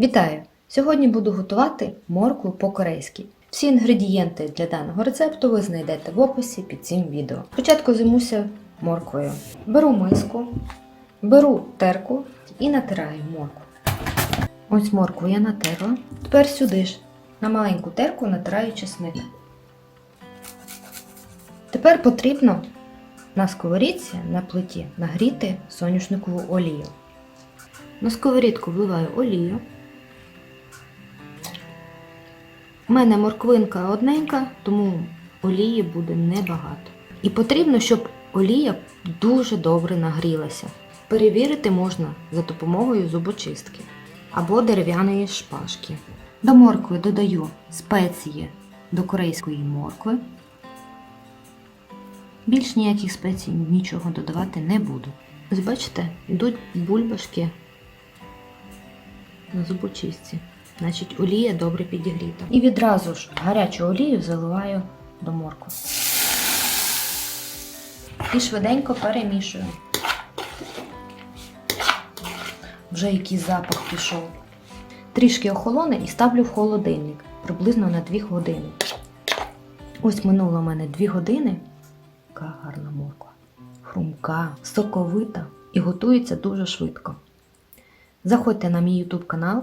Вітаю! Сьогодні буду готувати моркву по-корейськи. Всі інгредієнти для даного рецепту ви знайдете в описі під цим відео. Спочатку займуся морквою. Беру миску, беру терку і натираю моркву. Ось моркву я натерла. Тепер сюди ж на маленьку терку натираю чесник. Тепер потрібно на сковорідці на плиті нагріти соняшникову олію. На сковорідку вливаю олію. У мене морквинка одненька, тому олії буде небагато. І потрібно, щоб олія дуже добре нагрілася. Перевірити можна за допомогою зубочистки або дерев'яної шпажки. До моркви додаю спеції до корейської моркви. Більш ніяких спецій нічого додавати не буду. Ось бачите, йдуть бульбашки на зубочистці. Значить, олія добре підігріта. І відразу ж гарячу олію заливаю до моркви. І швиденько перемішую. Вже який запах пішов. Трішки охолоне і ставлю в холодильник приблизно на 2 години. Ось минуло в мене 2 години. Яка гарна морква. Хрумка, соковита і готується дуже швидко. Заходьте на мій YouTube канал,